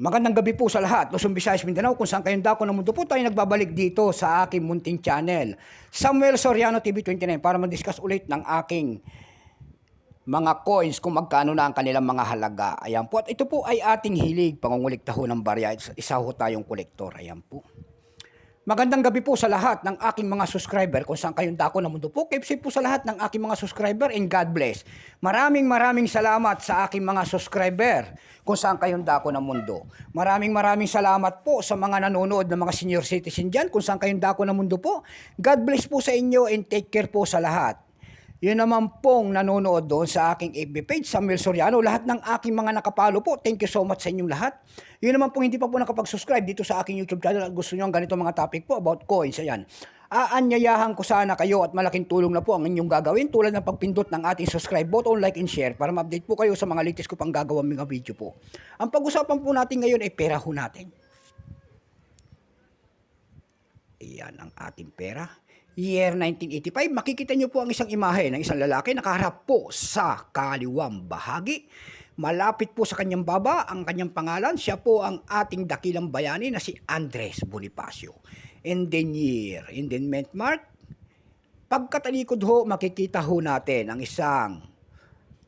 Magandang gabi po sa lahat. Luzon, Visayas, Mindanao, kung saan kayong dako ng mundo po tayo nagbabalik dito sa aking munting channel. Samuel Soriano TV29 para mag-discuss ulit ng aking mga coins kung magkano na ang kanilang mga halaga. Ayan po. At ito po ay ating hilig, pangungulikta ho ng barya. Isa ho tayong kolektor. Ayan po. Magandang gabi po sa lahat ng aking mga subscriber kung saan kayong dako ng mundo po. Keep po sa lahat ng aking mga subscriber and God bless. Maraming maraming salamat sa aking mga subscriber kung saan kayong dako ng mundo. Maraming maraming salamat po sa mga nanonood ng mga senior citizen dyan kung saan kayong dako ng mundo po. God bless po sa inyo and take care po sa lahat. Yun naman pong nanonood doon sa aking FB page, Samuel Soriano. Lahat ng aking mga nakapalo po, thank you so much sa inyong lahat. Yun naman pong hindi pa po nakapag-subscribe dito sa aking YouTube channel at gusto nyo ang ganito mga topic po about coins. Ayan. Aanyayahan ko sana kayo at malaking tulong na po ang inyong gagawin tulad ng pagpindot ng ating subscribe button, like and share para ma-update po kayo sa mga latest ko pang gagawang mga video po. Ang pag-usapan po natin ngayon ay pera ho natin. Iyan ang ating pera. Year 1985, makikita nyo po ang isang imahe ng isang lalaki nakaharap po sa kaliwang bahagi. Malapit po sa kanyang baba ang kanyang pangalan. Siya po ang ating dakilang bayani na si Andres Bonifacio. And then year, and then mint mark. Pagkatalikod ho, makikita ho natin ang isang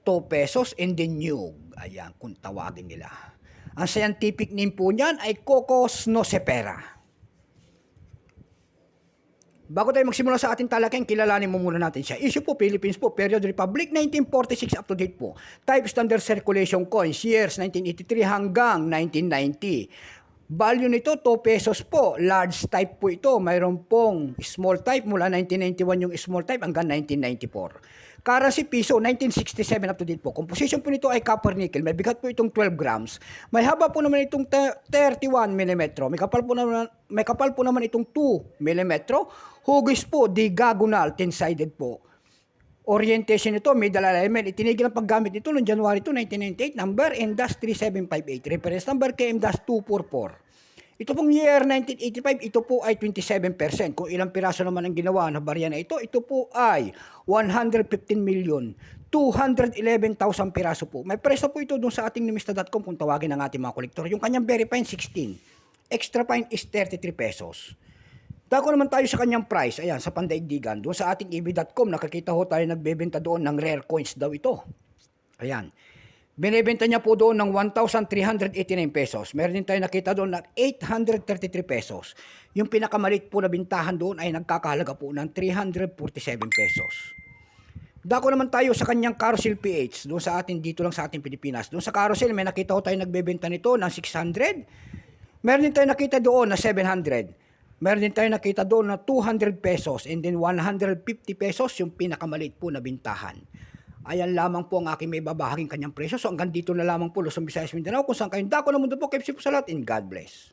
2 pesos and then nyug. Ayan, kung tawagin nila. Ang scientific name po niyan ay Cocos nocifera. Bago tayo magsimula sa ating talakay, kilalanin mo muna natin siya. Issue po, Philippines po, period Republic, 1946 up to date po. Type standard circulation coins, years 1983 hanggang 1990. Value nito, 2 pesos po. Large type po ito. Mayroon pong small type mula 1991 yung small type hanggang 1994. Currency piso, 1967 up to date po. Composition po nito ay copper nickel. May bigat po itong 12 grams. May haba po naman itong te- 31 mm. May kapal po naman, may kapal po naman itong 2 mm. Hugis po, diagonal, 10-sided po. Orientation nito, dala element. Itinigil ang paggamit nito noong January 2, 1998. Number NDAS3758. Reference number KMDAS244. Ito pong year 1985, ito po ay 27%. Kung ilang piraso naman ang ginawa na barya na ito, ito po ay 115 million 211,000 piraso po. May presyo po ito doon sa ating nimista.com kung tawagin ng ating mga kolektor. Yung kanyang very fine 16. Extra fine is 33 pesos. Dako naman tayo sa kanyang price. Ayan, sa pandaigdigan. Doon sa ating ev.com, nakakita ho tayo nagbebenta doon ng rare coins daw ito. Ayan. Binebenta niya po doon ng 1,389 pesos. Meron din tayo nakita doon ng 833 pesos. Yung pinakamalit po na bintahan doon ay nagkakahalaga po ng 347 pesos. Dako naman tayo sa kanyang carousel PH, doon sa atin dito lang sa ating Pilipinas. Doon sa carousel, may nakita ko tayo nagbebenta nito ng 600. Meron din tayo nakita doon na 700. Meron din tayo nakita doon na 200 pesos and then 150 pesos yung pinakamalit po na bintahan. Ayan lamang po ang aking may babahaging kanyang presyo. So hanggang dito na lamang po Luzon, Visayas, Mindanao kung saan kayong dako ng mundo po. Keep po sa lahat and God bless.